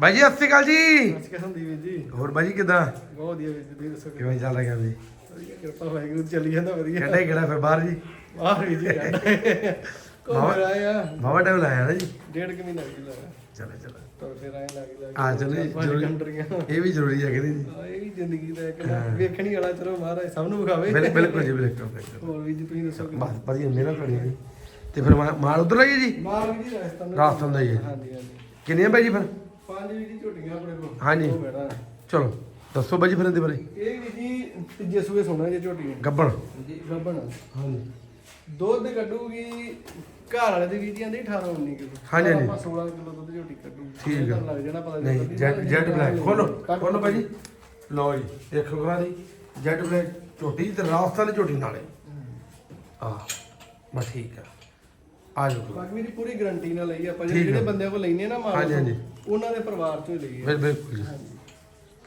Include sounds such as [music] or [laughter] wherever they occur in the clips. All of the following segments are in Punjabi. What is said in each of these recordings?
ਬਾਈ ਜੀ ਸਤਿ ਸ਼੍ਰੀ ਅਕਾਲ ਜੀ। ਹੋਰ ਬਾਈ ਜੀ ਕਿਦਾਂ? ਬਹੁਤ ਵਧੀਆ ਵੀਰ ਜੀ ਤੁਸੀਂ ਦੱਸੋ ਕਿਵੇਂ? ਚੱਲ ਰਿਹਾ ਕੰਮ ਜੀ ਵਧੀਆ ਕਿਰਪਾ ਵਾਹਿਗੁਰੂ ਚੱਲੀ ਜਾਂਦਾ ਵਧੀਆ। ਕਿਹੜਾ ਹੀ ਕਿਹੜਾ ਫਿਰ ਬਾਹਰ ਜੀ। ਆਇਆ। ਬਾਵਾ ਟਾਈਮ ਲਾਇਆ ਨਾ ਜੀ। ਡੇਢ ਕੁ ਮਹੀਨਾ ਵੀ ਲਾਇਆ। ਚਲੋ ਚਲੋ। ਤੁਰ ਫਿਰ ਆਏ ਲੱਗ ਜਾ ਆ ਚਲੋ ਜੀ, ਜ਼ਰੂਰੀ- ਕੰਟਰੀਆਂ। ਇਹ ਵੀ ਜ਼ਰੂਰੀ ਹੈ ਕਿ ਨਹੀਂ ਜੀ ਇਹ ਵੀ ਜ਼ਿੰਦਗੀ ਦਾ ਇੱਕ ਵੇਖਣੀ ਵਾਲਾ ਚਲੋ ਮਹਾਰਾਜ ਸਭ ਨੂੰ ਵਿਖਾਵੇ। ਬਿਲ- ਬਿਲਕੁਲ ਜੀ ਬਿਲਕੁਲ। ਹੋਰ ਵੀ ਜੀ ਤੁਸੀਂ ਦੱਸੋ ਬਸ ਵਧੀਆ ਕਰੀ ਜੀ। ਤੇ ਫਿਰ ਮਾਲ ਉਧਰ ਲਾਈਏ ਜੀ? ਮਾਰ ਵੀ ਜੀ ਰਾਜਸਥਾਨ ਦਾ। ਰਾਜਸਥਾਨ ਦਾ ਹੀ ਹੈ। ਹਾਂਜੀ ਹਾਂਜੀ। ਕਿੰਨੀਆਂ ਬਾਈ ਜੀ ਫਿਰ? ਪੰਜ ਵੀ ਜੀ ਝੋਟੀਆਂ ਆਪਣੇ ਕੋਲ। ਹਾਂਜੀ। ਉਹ ਬੈਠਾ। ਚਲੋ ਦੱਸੋ ਬਾਈ ਜੀ ਫਿਰ ਇਹਦੇ ਬਾਰੇ। ਇਹ ਵੀ ਜੀ ਤੀਜੇ ਸੂਏ ਸੋਣਾ ਜੇ ਝੋਟੀਆਂ ਗੱਬਣ। ਜੀ ਗੱਬਣ। ਹਾਂਜੀ। ਦੁੱਧ ਕੱਢੂਗੀ ਘਰ ਵਾਲੇ ਦੀ ਵੀ ਜੀ ਆਂਦੇ 18 19 ਕਿਲੋ। ਹਾਂਜੀ, ਹਾਂਜੀ। ਆਪਾਂ 16 ਕਿਲੋ ਦੁੱਧ ਝੋਟੀ ਕੱਢੂਗੀ। ਠੀਕ ਆ। ਤੁਹਾਨੂੰ ਲੱਗ ਜਾਣਾ ਪਤਾ ਨਹੀਂ ਜੈਟ ਕੱਢੀ ਜੈਟ ਬਲੈਕ। ਖੋਲੋ ਕੱਢ- ਖੋਲੋ ਭਾਈ ਜੀ ਲਓ ਜੀ ਦੇਖੋ ਕਰਾ ਦੀ ਜੈਟ ਬਲੈਕ ਝੋਟੀ ਤੇ ਰਾਜਸਥਾਨ ਦੀ ਝੋਟੀ ਨਾਲੇ। ਆ ਬਸ ਠੀਕ ਆ। ਆ ਜਾਓ। ਬਾਕੀ ਮੇਰੀ ਪੂਰੀ ਗਾਰੰਟੀ ਨਾਲ ਲਈ ਆਪਾਂ। ਠੀਕ ਜਿਹੜੇ। ਬੰਦਿਆਂ ਕੋਲ ਲੈਨੇ ਨਾ ਮਾਲ ਹਾਂਜੀ, ਹਾਂਜੀ। ਉਹਨਾਂ ਦੇ ਪਰਿਵਾਰ ਚੋਂ ਹੀ ਲਈ ਹੈ। ਬਿਲ- ਬਿਲਕੁਲ ਜੀ।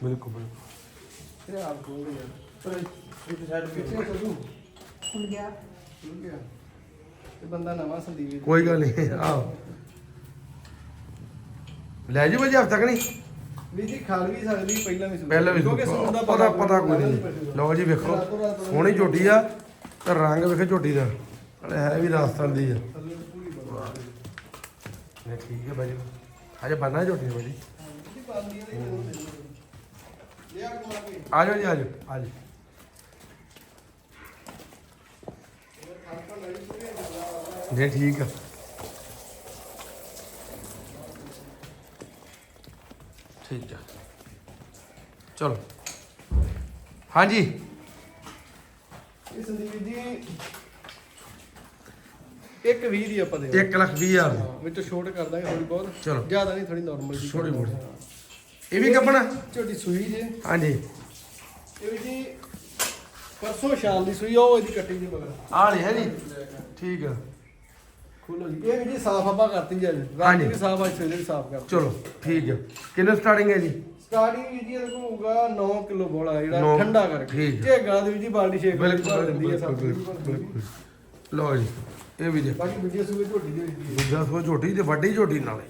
ਬਿਲਕੁਲ ਬਿਲਕੁਲ। ਇਹ ਆਪ ਕੋਲ ਯਾਰ ਇੱਕ ਸਾਈਡ ਪਿੱਛੇ ਕਰੂ ਖੁੱਲ ਗਿਆ। ਠੀਕ ਹੈ ਤੇ ਬੰਦਾ ਨਵਾਂ ਸੰਦੀਪ ਜੀ। ਕੋਈ ਗੱਲ ਨਹੀਂ ਆਓ। ਲੈ ਜਾਓ ਭਾਜੀ ਹਫਤਾ ਨਹੀਂ? ਵੀ ਜੀ ਖਾਲ ਵੀ ਸਕਦੀ ਪਹਿਲਾਂ ਵੀ ਸੁਣ ਪਹਿਲਾਂ ਵੀ ਕਿਉਂਕਿ ਸੂਣ ਦਾ ਪਤਾ ਪਤਾ ਕੋਈ ਨਹੀਂ। ਲਓ ਜੀ ਵੇਖੋ। ਸੋਹਣੀ ਝੋਟੀ ਆ ਤੇ ਰੰਗ ਵੇਖੋ ਝੋਟੀ ਦਾ। ਨਾਲੇ ਹੈ ਵੀ ਰਾਜਸਥਾਨ ਦੀ ਆ। ਪੂਰੀ ਬਣਾ ਠੀਕ ਹੈ ਭਾਜੀ। ਅਜੇ ਬੰਨਾ ਝੋਟੀ ਭਾਜੀ ਜੀ ਆ ਜਾਓ ਜੀ, ਆ ਜਾਓ ਆ ਜਾਓ। ਜੀ ਠੀਕ ਆ। ਠੀਕ ਆ। ਚਲੋ। ਹਾਂਜੀ। ਇਹ ਸੰਦੀਪ ਜੀ ਇੱਕ 20 ਦੀ ਆਪਾਂ ਦੇ 1 ਲੱਖ 20 ਹਜ਼ਾਰ ਦੀ। ਵਿੱਚ ਛੋਟ ਕਰ ਦਾਂਗੇ ਥੋੜੀ ਬਹੁਤ। ਜ਼ਿਆਦਾ ਨਹੀਂ ਥੋੜੀ ਨਾਰਮਲ ਜੀ ਥੋੜ੍ਹੀ ਬਹੁਤ। ਇਹ ਵੀ ਕੱਪਣਾ ਝੋਟੀ ਸੂਈ ਜੇ। ਹਾਂਜੀ। ਇਹ ਵੀ ਜੀ ਪਰਸੋਂ ਸ਼ਾਮ ਦੀ ਸੂਈ ਆ, ਉਹ ਇਹਦੀ ਕੱਟੀ ਜੀ ਮਗਰ। ਆ ਲਈ ਹੈ ਜੀ? ਠੀਕ ਆ। ਖੋਲੋ ਜੀ ਇਹ ਵੀ ਜੀ ਸਾਫ਼ ਆਪਾਂ ਕਰਤੀ ਜੀ। ਅੱਜ ਰਾਤ ਹਾਂਜੀ। ਵੀ ਸਾਫ਼ ਅੱਜ ਸਵੇਰੇ ਵੀ ਸਾਫ਼ ਕਰਤੀ ਚਲੋ ਠੀਕ ਆ। ਕਿੰਨੇ ਸਟਾਰਟਿੰਗ ਹੈ ਜੀ? ਸਟਾਰਟਿੰਗ ਜੀ ਇਹਦੇ ਕੋਲ ਹੋਊਗਾ 9 ਕਿਲੋ ਬੋਲਾ ਨੌ- ਜਿਹੜਾ ਠੰਡਾ ਕਰਕੇ। ਠੀਕ ਹੈ। ਦੇ ਵੀ ਜੀ ਬਾਲਟੀ ਸ਼ੇਕ ਬਿਲਕੁਲ ਦਿੰਦੀ ਹੈ ਬਿਲਕੁਲ ਸਭ ਬਿਲਕੁਲ ਬਿਲਕੁਲ। ਲਓ ਜੀ ਇਹ ਵੀ ਦੇਖੋ। ਬਾਕੀ ਦੂਜੀ ਸੂਈ ਝੋਟੀ ਦੇ ਵਿੱਚ ਦੂਜਾ ਸੋ ਝੋਟੀ ਤੇ ਵੱਡੀ ਝੋਟੀ ਨਾਲੇ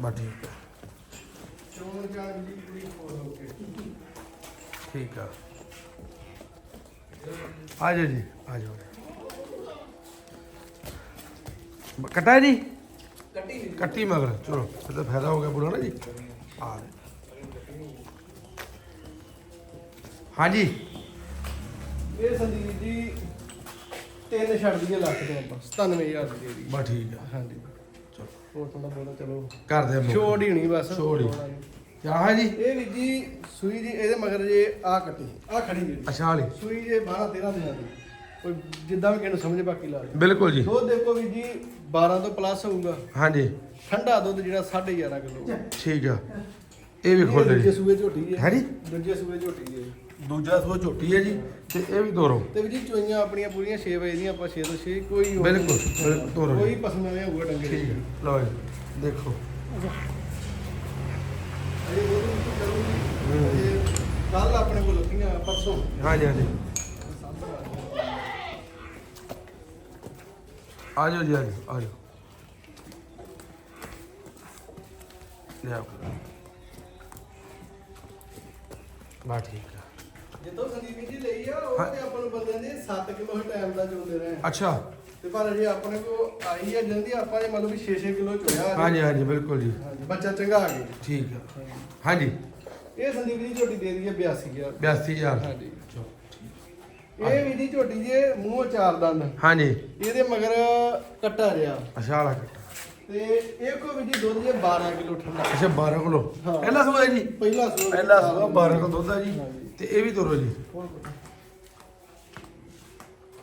ਆ ਚੋਣ ਚਾਣ ਦੀ ਪੂਰੀ ਖੋਲ ਹੋ ਕੇ। ਠੀਕ ਆ। ਆ ਜਾਓ ਜੀ ਆ ਜਾਓ। ਕਟਾ ਜੀ? ਕੱਟੀ ਕੱਟੀ ਮਗਰ ਚਲੋ ਫਿਰ ਤਾਂ ਫਾਇਦਾ ਹੋ ਗਿਆ ਨਾ ਜੀ। ਆ ਹਾਂਜੀ। ਇਹ ਸੰਦੀਪ ਜੀ ਤਿੰਨ ਛੱਡ ਦਈਏ ਲੱਖ ਦੇ ਆਪਾਂ। 97000 ਦੀ ਦੇ ਦੀ। ਬਸ ਠੀਕ ਆ। ਹਾਂਜੀ। ਚਲੋ। ਹੋਰ ਥੋੜਾ ਬੋਲਾ ਚਲੋ। ਕਰ ਦੇ ਮੁੱਕ। ਛੋੜ ਹੀ ਹੋਣੀ ਬਸ। ਛੋੜ ਹੀ। ਕਿਆ ਹੈ ਜੀ? ਇਹ ਵੀ ਜੀ ਸੂਈ ਜੀ ਇਹਦੇ ਮਗਰ ਜੇ ਆ ਕੱਟੀ। ਆ ਖੜੀ ਜੀ। ਅੱਛਾ ਵਾਲੀ। ਸੂਈ ਜੇ 12 13 ਦਿਨਾਂ ਦੀ। ਕੋਈ ਜਿੱਦਾਂ ਵੀ ਕਿਹਨੂੰ ਸਮਝ ਬਾਕੀ ਲਾ ਲਓ ਬਿਲਕੁਲ ਜੀ। ਦੁੱਧ ਦੇਖੋ ਵੀ ਜੀ 12 ਤੋਂ ਪਲੱਸ ਹੋਊਗਾ। ਹਾਂਜੀ। ਠੰਡਾ ਦੁੱਧ ਜਿਹੜਾ 11.5 ਕਿਲੋ। ਠੀਕ ਆ। ਇਹ ਵੀ ਖੋਲ ਦੂਜੇ ਜੀ। ਸੂਏ ਝੋਟੀ ਹੈ ਹੈ ਜੀ? ਦੂਜੇ ਸੂਏ ਝੋਟੀ ਹੈ ਦੂਜਾ ਸੋ ਝੋਟੀ ਹੈ ਜੀ। ਤੇ ਇਹ ਵੀ ਦੋਰੋ ਤੇ ਵੀ ਜੀ ਚੋਈਆਂ ਆਪਣੀਆਂ ਪੂਰੀਆਂ 6 ਵਜੇ ਦੀਆਂ ਆਪਾਂ 6 ਤੋਂ 6 ਕੋਈ ਬਿਲਕੁਲ, ਨਹੀਂ। ਬਿਲਕੁਲ, ਜੀ। ਕੋਈ ਪਸੰਦ ਨਹੀਂ ਹੋਊਗਾ ਡੰਗੇ ਠੀਕ ਹੈ ਲਓ ਜੀ ਦੇਖੋ। ਕੱਲ ਆਪਣੇ ਕੋਲ ਲੱਥੀਆਂ ਪਰਸੋਂ। ਹਾਂਜੀ ਹਾਂਜੀ। ਆ ਜਾਓ ਜੀ ਆ ਜਾਓ ਆ ਜਾਓ। ਲੈ ਆਓ ਬਾ ਠੀਕ ਆ ਜਿੱਦੋਂ ਸੰਦੀਪ ਜੀ ਲਈ ਆ ਉਹ ਤੇ ਆਪਾਂ ਨੂੰ ਬੰਦੇ ਨੇ 7 ਕਿਲੋ ਹੀ ਟਾਈਮ ਦਾ ਚੋਂਦੇ ਰਹੇ। ਅੱਛਾ। ਤੇ ਪਰ ਜੇ ਆਪਣੇ ਕੋ ਆਈ ਹੈ ਜਲਦੀ ਆਪਾਂ ਨੇ ਮਤਲਬ ਵੀ 6-6 ਕਿਲੋ ਚੋਇਆ ਹਾਂਜੀ ਹਾਂਜੀ ਬਿਲਕੁਲ ਜੀ। ਹਾਂਜੀ ਬੱਚਾ ਚੰਗਾ ਆ ਗਿਆ। ਠੀਕ ਆ। ਹਾਂਜੀ। ਇਹ ਸੰਦੀਪ ਜੀ ਝੋਟੀ ਦੇ ਦਈਏ 82000 82000 ਹਾਂਜੀ। ਇਹ ਵੀ ਦੀ ਝੋਟੀ ਜੇ ਮੂੰਹ ਚਾਰ ਦੰਦ। ਹਾਂਜੀ। ਇਹਦੇ ਮਗਰ ਕੱਟਾ ਰਿਹਾ। ਅੱਛਾ ਵਾਲਾ ਕੱਟਾ। ਤੇ ਇਹ ਕੋ ਵੀ ਜੀ ਦੁੱਧ ਜੇ 12 ਕਿਲੋ ਠੰਡਾ। ਅੱਛਾ 12 ਕਿਲੋ? ਹਾਂ। ਪਹਿਲਾ ਸੂਆ ਜੀ? ਪਹਿਲਾ ਸੂਆ। ਪਹਿਲਾ ਸੂਆ 12 ਕਿਲੋ ਦੁੱਧ ਆ ਜੀ। ਹਾਂਜੀ। ਤੇ ਇਹ ਵੀ ਤੋਰੋ ਜੀ।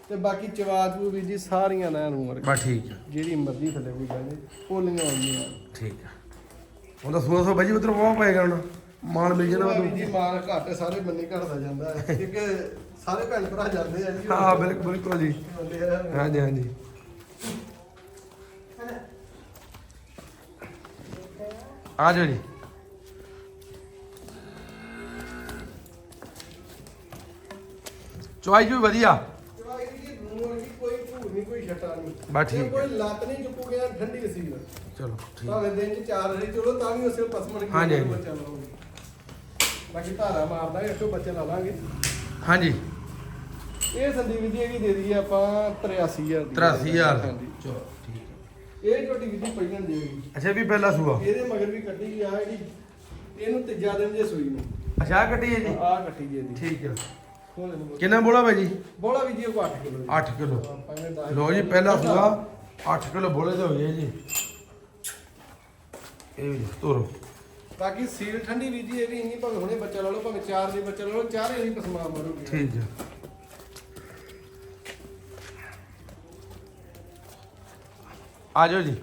ਤੇ ਬਾਕੀ ਚਵਾਚੂ ਵੀ ਜੀ ਸਾਰੀਆਂ ਨਾ ਨੂੰ ਮਰ ਬਾ ਠੀਕ ਆ। ਜਿਹੜੀ ਮਰਜ਼ੀ ਥੱਲੇ ਕੋਈ ਗੱਲ ਨਹੀਂ ਪੋਲੀਆਂ ਆਉਂਦੀਆਂ ਠੀਕ ਆ। ਉਹਦਾ ਸੂਆ ਸੋ ਬਾਜੀ ਉਧਰ ਬਹੁਤ ਪਏਗਾ ਹੁਣ। ਮਾਲ ਮਿਲ ਜਾਣਾ ਵੀ ਜੀ ਮਾਲ ਘੱਟ ਸਾਰੇ ਬੰਨੇ ਘਟਦਾ ਜਾਂਦਾ ਹੈ। [laughs] ਕਿਉਂਕਿ ਸਾਰੇ ਭੈਣ ਭਰਾ ਜਾਂਦੇ ਆ ਜੀ। ਹਾਂ ਬਿਲਕੁਲ ਬਿਲਕੁਲ ਜੀ। ਹਾਂਜੀ ਹਾਂਜੀ। ਆ ਜਾਓ ਜੀ। ਚੁਆਈ ਵੀ ਵਧੀਆ। ਚਵਾਈ ਜੀ ਮੂੰਹ ਦੀ ਕੋਈ ਭੂਰ ਨਹੀਂ ਕੋਈ ਛਟਾ ਨਹੀਂ। ਬਸ ਠੀਕ ਜੇ ਕੋਈ ਲੱਤ ਨਹੀਂ ਚੁੱਕੂ ਗਿਆ ਠੰਡੀ ਨਸੀਬ ਚਲੋ ਠੀਕ। ਭਾਵੇਂ ਦਿਨ ਚ ਚਾਰ ਰਹੀ ਚਲੋ ਤਾਂ ਵੀ ਉਸੇ ਪਸਮਣ ਕੀ ਹਾਂਜੀ, ਹਾਂਜੀ। ਬੱਚਾ ਲਾਉਂਗੇ ਬਾਕੀ ਧਾਰਾ ਮਾਰਦਾ ਇੱਥੋਂ ਬੱਚੇ ਲਾ ਲਾਂਗੇ। ਹਾਂਜੀ। ਇਹ ਸੰਦੀਪ ਜੀ ਇਹ ਵੀ ਦੇ ਦਈਏ ਆਪਾਂ 83000 ਦੀ। 83000 ਹਾਂਜੀ। ਚਲੋ। ਇਹ ਝੋਟੀ ਵੀ ਜੀ ਪਹਿਲਾਂ ਦੇਗੀ ਅੱਛਾ ਵੀ ਪਹਿਲਾ ਸੂਆ। ਇਹਦੇ ਮਗਰ ਵੀ ਕੱਢੀ ਗਈ ਆ ਜਿਹੜੀ ਇਹਨੂੰ ਤੀਜਾ ਦਿਨ ਜੇ ਸੂਈ ਨੂੰ। ਅੱਛਾ ਆਹ ਕੱਟੀ ਹੈ ਜੀ? ਆਹ ਕੱਟੀ ਜੇ ਦੀ ਠੀਕ ਹੈ। ਖੋਲ ਇਹਨੂੰ। ਕਿੰਨਾ ਬੋਲਾ ਭਾਈ ਜੀ? ਬੋਲਾ ਵੀ ਜੀ ਉਹ 8 ਕਿਲੋ 8 ਕਿਲੋ। ਲੋ ਜੀ ਪਹਿਲਾ ਸੂਆ 8 ਕਿਲੋ ਬੋਲੇ ਤੇ ਹੋ ਗਏ ਜੀ। ਇਹ ਵੀ ਤੋਰੋ। ਬਾਕੀ ਸੀਲ ਠੰਡੀ ਵੀ ਜੀ ਇਹ ਵੀ ਇੰਨੀ ਭਾਵੇਂ ਹੁਣੇ ਬੱਚਾ ਲਾ ਲਓ ਭਾਵੇਂ ਚਾਰ ਦੇ ਬੱਚਾ ਲਾ ਲਓ ਚਾਰੇ ਨਹੀਂ ਪਸਮਾ ਮਾਰੂਗੀ। ਠੀਕ ਹੈ। ਆ ਜਾਓ ਜੀ।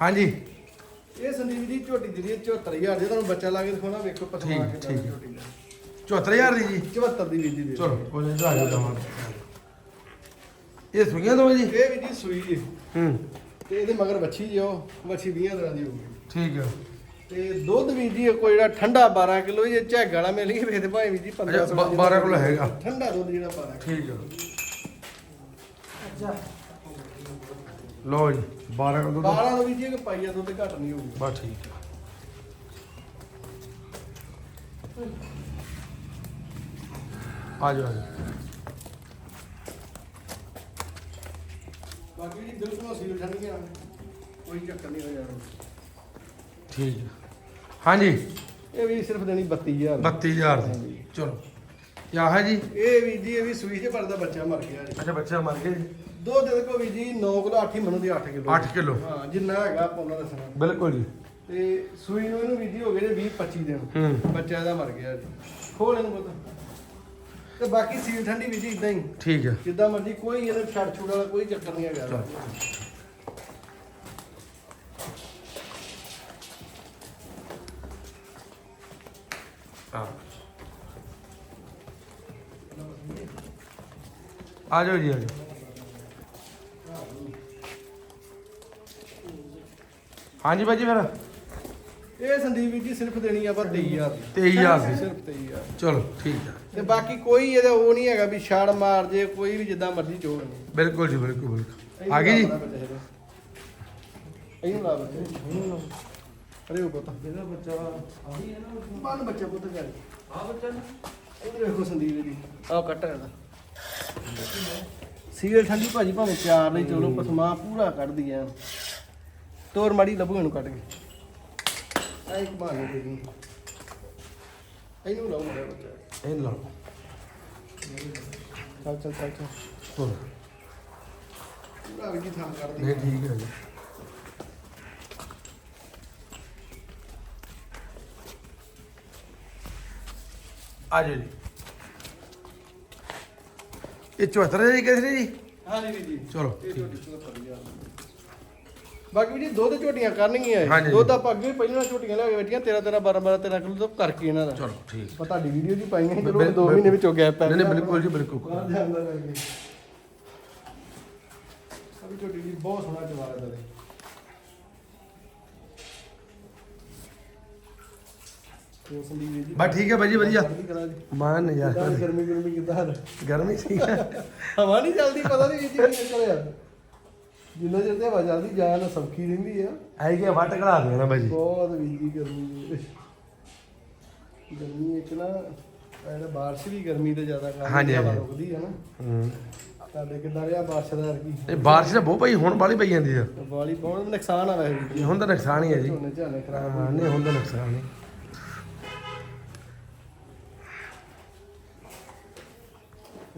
ਹਾਂਜੀ। ਇਹ ਸੰਦੀਪ ਜੀ ਝੋਟੀ ਜਿਹੜੀ ਹੈ 74000 ਦੀ ਤੁਹਾਨੂੰ ਬੱਚਾ ਲਾ ਕੇ ਦਿਖਾਉਣਾ ਵੇਖੋ ਪਸਮਾ ਠੀਕ, ਕੇ ਠੀਕ। ਝੋਟੀ ਦਾ। 74000 ਦੀ ਜੀ? 74 ਦੀ ਵੀ ਜੀ ਦੇ। ਚਲੋ ਕੋਈ ਨਹੀਂ ਆ ਜਾਓ ਦਵਾਂਗੇ ਇਹ ਸੁਈਆਂ ਦੋ ਜੀ? ਇਹ ਵੀ ਜੀ ਸੂਈ ਹੈ ਹੂੰ। ਤੇ ਇਹਦੇ ਮਗਰ ਵੱਛੀ ਜੋ ਵੱਛੀ 20 ਦਿਨਾਂ ਦੀ ਹੋਊਗੀ ਠੀਕ ਹੈ ਤੇ ਦੁੱਧ ਵੀ ਜੀ ਕੋਈ ਜਿਹੜਾ ਠੰਡਾ 12 ਕਿਲੋ ਜੇ ਝੈਗ ਵਾਲਾ ਮਿਲ ਗਿਆ ਭਾਵੇਂ ਵੀ ਜੀ 15 ਅੱਛਾ, ਬ- 12 ਕਿਲੋ ਹੈਗਾ। ਠੰਡਾ ਦੁੱਧ ਜਿਹੜਾ 12 ਠੀਕ ਹੈ ਲੋ ਜੀ 12 ਕਿਲੋ ਦੁੱਧ। 12 ਤੋਂ ਵੀ ਜੀ ਕਿ ਪਾਈਆ ਦੁੱਧ ਘੱਟ ਨਹੀਂ ਹੋਊਗੀ। ਬਸ ਠੀਕ ਆ। ਆ ਜਾਓ ਬਾਕੀ ਜੀ ਬਿਲਕੁਲ ਸੀਲ ਠੰਡੀਆਂ ਕੋਈ ਚੱਕਰ ਨਹੀਂ ਹੋ ਜਾਣਾ ਠੀਕ ਹੈ ਹਾਂਜੀ। ਇਹ ਵੀ ਸਿਰਫ ਦੇਣੀ 32000 32000 ਦੀ। ਚਲੋ। ਯਾ ਹੈ ਜੀ? ਇਹ ਵੀ ਜੀ ਇਹ ਵੀ ਸੂਈ ਤੇ ਪਰਦਾ ਬੱਚਾ ਮਰ ਗਿਆ ਜੀ। ਅੱਛਾ ਬੱਚਾ ਮਰ ਗਿਆ ਜੀ। ਦੋ ਦਿਨ ਕੋ ਵੀ ਜੀ 9 ਕਿਲੋ 8 ਹੀ ਮਨੋਂ ਦੀ 8 ਕਿਲੋ। 8 ਕਿਲੋ। ਹਾਂ ਜਿੰਨਾ ਹੈਗਾ ਆਪਾਂ ਉਹਨਾਂ ਦੱਸਣਾ ਬਿਲਕੁਲ ਜੀ। ਤੇ ਸੂਈ ਨੂੰ ਇਹਨੂੰ ਵੀ ਜੀ ਹੋ ਗਏ ਨੇ 20 25 ਦਿਨ। ਹੂੰ। ਬੱਚਾ ਇਹਦਾ ਮਰ ਗਿਆ ਜੀ। ਖੋਲ ਇਹਨੂੰ ਪਤਾ। ਤੇ ਬਾਕੀ ਸੀਲ ਠੰਡੀ ਵੀ ਜੀ ਇਦਾਂ ਹੀ। ਠੀਕ ਹੈ। ਜਿੱਦਾਂ ਮਰਜ਼ੀ ਕੋਈ ਇਹਦੇ ਛੱਡ ਛੁੜ ਵਾਲਾ ਕੋਈ ਚੱਕਰ ਨਹੀਂ ਹੈਗਾ। ਆ ਆ ਜਾਓ ਜੀ ਆ ਜਾਓ। ਹਾਂਜੀ ਭਾਜੀ ਫਿਰ। ਇਹ ਸੰਦੀਪ ਵੀਰ ਜੀ ਸਿਰਫ ਦੇਣੀ ਆਪਾਂ 23000 ਦੀ। 23000 ਦੀ। ਸਿਰਫ 23000 ਚਲੋ ਠੀਕ ਹੈ ਤੇ ਬਾਕੀ ਕੋਈ ਇਹਦਾ ਉਹ ਨਹੀਂ ਹੈਗਾ ਵੀ ਛੜ ਮਾਰ ਜੇ ਕੋਈ ਵੀ ਜਿੱਦਾਂ ਮਰਜ਼ੀ ਚੋੜ ਬਿਲਕੁਲ ਜੀ ਬਿਲਕੁਲ ਬਿਲਕੁਲ। ਆ ਗਈ ਜੀ? ਇਹਨੂੰ ਲਾ ਬੱਚੇ। ਅਰੇ ਉਹ ਪਤਾ। ਇਹਦਾ ਬੱਚਾ ਆਹੀ ਹੈ ਨਾ ਬੰਨ ਬੱਚਾ ਪੁੱਤ ਕਰ ਆ ਬੱਚਾ ਇਧਰ ਵੇਖੋ ਸੰਦੀਪ ਜੀ। ਆਹ ਕੱਟ ਇਹਦਾ। ਸੀਲ ਠੰਡੀ ਭਾਜੀ ਭਾਵੇਂ ਚਾਰ ਲਈ ਚਲੋ ਪਸਮਾ ਪੂਰਾ ਕੱਢਦੀ ਐ। ਤੋਰ ਮਾੜੀ ਲੱਭੂ ਇਹਨੂੰ ਕੱਢ ਕੇ। ਆ ਇੱਕ ਬਹਾਨੇ ਦੇ ਦੀ ਇਹਨੂੰ ਲਾਓ ਮੇਰਾ ਬੱਚਾ। ਇਹ ਲਓ। ਚੱਲ ਚੱਲ ਚੱਲ ਚੱਲ। ਤੋਰੋ। ਪੂਰਾ ਵੀ ਥਾਂ ਕੱਢਦੀ ਨਹੀਂ ਠੀਕ ਹੈ ਜੀ। ਆ ਜਾਓ ਜੀ। ਇਹ 74 ਜੀ ਕਿਸ ਜੀ? ਹਾਂ ਜੀ ਜੀ। ਚਲੋ ਇਹ ਚਲੋ ਕਰੀ ਜਾ ਬਾਕੀ ਦੁੱਧ ਝੋਟੀਆਂ ਕਰਨਗੀਆਂ ਹਾਂਜੀ, ਇਹ। ਦੁੱਧ ਆਪਾਂ ਅੱਗੇ ਵੀ ਪਹਿਲਾਂ ਝੋਟੀਆਂ ਲੈ ਕੇ ਬੈਠੀਆਂ 13 13 12 12 13 ਕਿਲੋ ਤੋਂ ਕਰਕੇ ਇਹਨਾਂ ਦਾ। ਚਲੋ ਠੀਕ। ਪਤਾ ਤੁਹਾਡੀ ਵੀਡੀਓ ਜੀ ਪਾਈਆਂ ਸੀ ਚਲੋ ਬਿਲ- 2 ਮਹੀਨੇ ਵਿੱਚੋਂ ਗੈਪ ਪੈ ਨਹੀਂ। ਬਿਲਕੁਲ ਜੀ ਬਿਲਕੁਲ। ਬਾਹਰ ਜਾਂਦਾ ਰਹਿ ਗਿਆ ਅਭੀ ਝੋਟੀ ਜੀ ਬਹੁਤ ਸੋਹਣਾ ਚਵਾਰ ਦਾ ਸੰਦੀਪ ਜੀ ਬਸ ਠੀਕ ਹੈ ਭਾਜੀ ਵਧੀਆ। ਜੀ ਮਾਨ ਕਿੱਦਾਂ ਨਜ਼ਾਰਾ ਗਰਮੀ ਗਰਮੀ ਕਿੱਦਾਂ ਗਰਮੀ ਸੀ ਹਵਾ ਨਹੀਂ ਚੱਲਦੀ ਪਤਾ ਨਹੀਂ ਜੀ ਕੀ ਕਰਿਆ ਜਿੰਨਾ ਚਿਰ ਤੇ ਹਵਾ ਚੱਲਦੀ ਜਾਨ ਸੌਖੀ ਰਹਿੰਦੀ ਆ। ਆਈ ਗਿਆ ਵੱਟ ਕਢਾ ਦੇਣਾ ਭਾਜੀ ਬਹੁਤ ਵੀਗੀ ਗਰਮੀ ਜੀ। ਗਰਮੀ ਇੱਕ ਨਾ ਐਡਾ ਬਾਰਿਸ਼ ਵੀ ਗਰਮੀ ਤੇ ਜ਼ਿਆਦਾ ਕਾਰਨ ਹਾਂਜੀ, ਹਵਾ ਹਾਂਜੀ। ਰੁਕਦੀ ਹੈ ਨਾ। ਹੂੰ। ਤੁਹਾਡੇ ਕਿੱਦਾਂ ਰਿਹਾ ਬਾਰਿਸ਼ ਦਾ ਕੀ ਇਹ ਬਾਰਿਸ਼ ਤਾਂ ਬਹੁਤ ਪਈ ਹੁਣ ਬਾਲੀ ਪਈ ਜਾਂਦੀ ਆ। ਵਾਲੀ ਬਹੁਤ ਨੁਕਸਾਨ ਆ ਵੈਸੇ ਵੀ। ਇਹ ਹੁਣ ਤਾਂ ਨੁਕਸਾਨ ਹੀ ਹੈ ਜੀ। ਝੋਨੇ ਝਾਨੇ ਖਰਾਬ ਹਾਂ ਨਹੀਂ ਹੁਣ ਤਾਂ ਨੁਕਸਾਨ ਹੋ।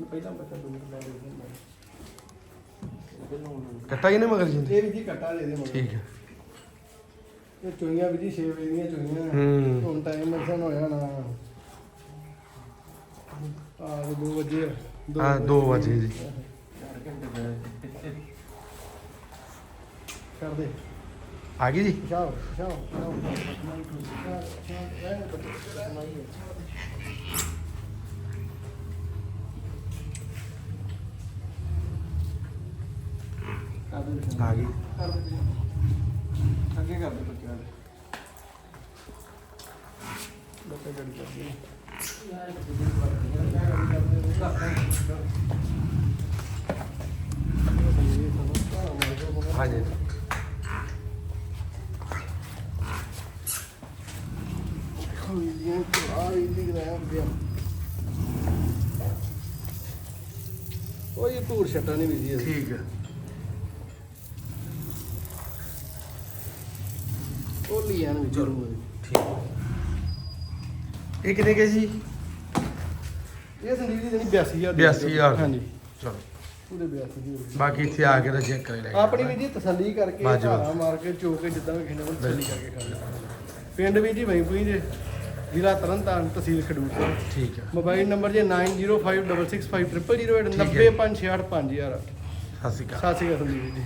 ਪਹਿਲਾਂ ਬੱਚਾ ਕੱਟਾ ਹੀ ਨਹੀਂ ਮਗਰ ਜੀ ਇਹ ਵੀ ਜੀ ਕੱਟਾ ਦੇ ਦੇ ਮਗਰ। ਠੀਕ ਹੈ। ਇਹ ਚੋਈਆਂ ਵੀ ਜੀ 6 ਵਜੇ ਦੀਆਂ ਚੋਈਆਂ ਹੂੰ। ਹੁਣ ਟਾਈਮ ਮਰਸਨ ਹੋਇਆ ਨਾ। ਆ 2 ਵਜੇ ਆ। ਦੋ ਹਾਂ, ਦੋ ਵਜੇ। ਜੀ। ਕਰ ਦੇ ਆ ਗਈ ਜੀ? ਜਾਓ ਜਾਓ ਜਾਓ ਆ ਗਈ। ਅੱਗੇ ਕਰ ਦੇ ਬੱਚਿਆਂ ਦੇ। ਬੱਚੇ ਗੜੀ ਕਰਦੇ ਹਾਂਜੀ। ਖੋਲੀਆਂ ਆ ਇਲੀ ਕਰਾਇਆ ਗਿਆ ਉਹ ਇਹ ਧੂੜ ਛੱਟਾ ਨਹੀਂ ਵਿਜੀ। ਠੀਕ ਹੈ। ਉਹ ਲੀਆਂ ਵਿੱਚ ਚਲੋ। ਜ਼ਰੂਰ ਠੀਕ ਇਹ ਕਿੰਨੇ ਕੇ ਜੀ? ਇਹ ਸੰਦੀਪ ਦੀ ਜਣੀ 82000 ਦੀ 82000 ਹਾਂਜੀ। ਚਲੋ। ਪੂਰੇ 82000 ਬਾਕੀ ਇੱਥੇ ਆ ਕੇ ਤਾਂ ਚੈੱਕ ਕਰ ਲੈ ਆਪਣੀ ਵੀ ਜੀ ਤਸੱਲੀ ਕਰਕੇ। ਧਾਰਾ ਮਾਰ ਕੇ ਚੋ ਕੇ ਜਿੱਦਾਂ ਵੀ ਖਿੰਡੇ ਤਸੱਲੀ ਕਰਕੇ ਕਰ ਪਿੰਡ ਵੀ ਜੀ ਵਈਪੁਰੀ ਜੇ ਜ਼ਿਲ੍ਹਾ ਤਰਨਤਾਰਨ ਤਹਿਸੀਲ ਖਡੂਰ। ਠੀਕ ਹੈ ਮੋਬਾਈਲ ਨੰਬਰ ਜੇ 9056650008 ਠੀਕ ਹੈ। 905685000 ਸਤਿ ਸ਼੍ਰੀ ਅਕਾਲ। ਸਤਿ ਸ਼੍ਰੀ ਅਕਾਲ ਸੰਦੀਪ ਜੀ।